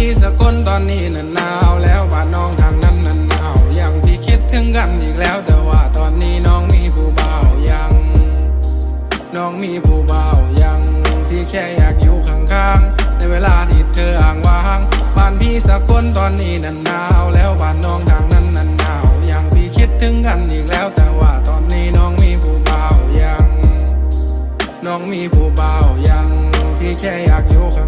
ที่สกลตอนนี้น่ะหนาวแล้วบ้านน้องทางนั้นน่ะหนาวยังพี่คิดถึงกันอีกแล้วแต่ว่าตอนนี้น้องมีผู้บ่าวยัง น้องมีผู้บ่าวยัง ที่แค่อยากอยู่ข้างๆในเวลาที่เธออ่างว่างบ้านพี่สกลตอนนี้น่ะหนาวแล้วบ้านน้องทางนั้นน่ะหนาวยังพี่คิดถึงกันอีกแล้วแต่ว่าตอนนี้น้องมีผู้บ่าวยัง น้องมีผู้บ่าวยัง ที่แค่อยากอยู่ข้าง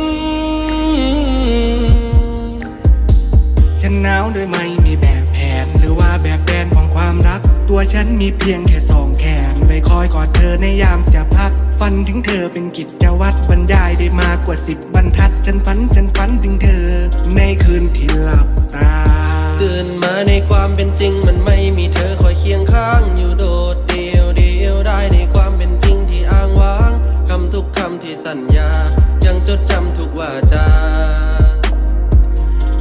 ฉันหนาวโดยไม่มีแบบแผน หรือว่าแบบแผนของความรัก ตัวฉันมีเพียงแค่สองแขนไปคอยกอดเธอในยามจะพัก ฝันถึงเธอเป็นกิจวัตรบรรยายได้มากกว่าสิบบรรทัด ฉันฝันฉันฝันถึงเธอ ในคืนที่หลับตาตื่นมาในความเป็นจริง มันไม่มีเธอคอยเคียงข้างอยู่โดดเดียวเดียวได้ในความเป็นจริงที่อ้างว้างคำทุกคำที่สัญญา ยังจดจำทุกวาจา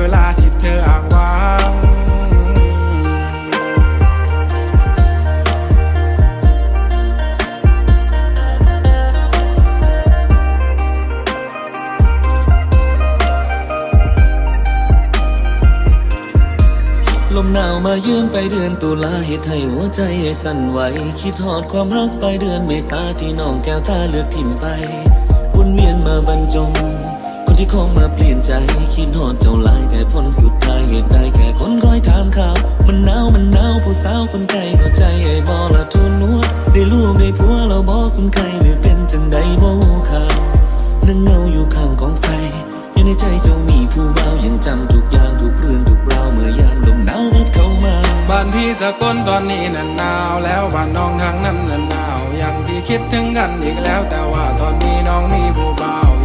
เวลาที่เธออ่างว่างลมหนาวมายืนไปเดือนตุลาเหตุให้หัวใจให้สั่นไหว คิดหอดความรักไปเดือนเมษาที่น้องแก้วตาเลือกทิ่มไปวนเวียนมาบรรจง ที่เขามาเปลี่ยนใจ คิดหอดเจ้าลายแต่ผลสุดท้ายเหตุใดแค่คนคอยถามข่าว มันหนาวมันหนาวผู้สาวคนไกลเข้าใจไอ้บอละทุนนัวได้ลูกได้ผัวเราบอกคนไกลหรือเป็นจังใดบ่ข่าวนั่งเงาอยู่ข้างกองไฟอยู่ในใจเจ้ามีผู้บ่าวยังจำทุกอย่างทุกเรื่องทุกราวเมื่อยามลมหนาวพัดเข้ามาบ้านพี่สกลตอนนี้น่ะหนาวแล้วบ้านน้องทางนั้นน่ะหนาวยังพี่คิดถึงกันอีกแล้วแต่ว่าตอนนี้น้องมีผู้บ่า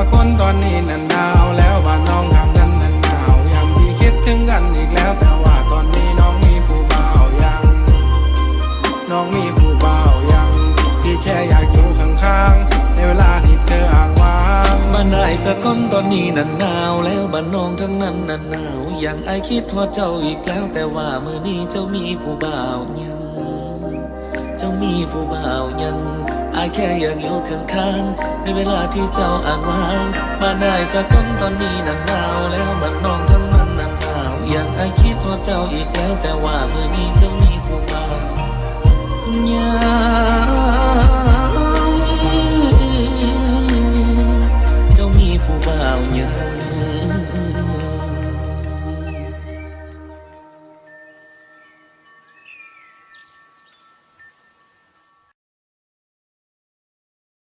านพี่สกลตอนนี้น่ะหนาวแล้วบ้านน้องทางนั้นน่ะหนาวยังพี่คิดถึงกันอีกแล้วแต่ว่าตอนนี้น้องมีผู้บ่าวยัง น้องมีผู้บ่าวยังพี่แค่อยากอยู่ข้างๆในเวลาที่เธออ่างว่างบ้านนายสะก้นตอนนี้นันหนาวแล้วบ้านน้องทั้งนั้นนันหนาวย่างไอคิดว่าเจ้าอีกแล้วแต่ว่ามือนี้เจ้ามีผู้บ่าวยัง เจ้ามีผู้บ่าวยังอายแค่อยากอยู่ข้างๆ ในเวลาที่เจ้าอ่างว่าง มาได้สัก้อนตอนนี้นันหนาวแล้วบ้านน้องทั้งนั้นนันหนาว อย่างไอายคิดว่าเจ้าอีกแล้วแต่ว่าเมื่อนี้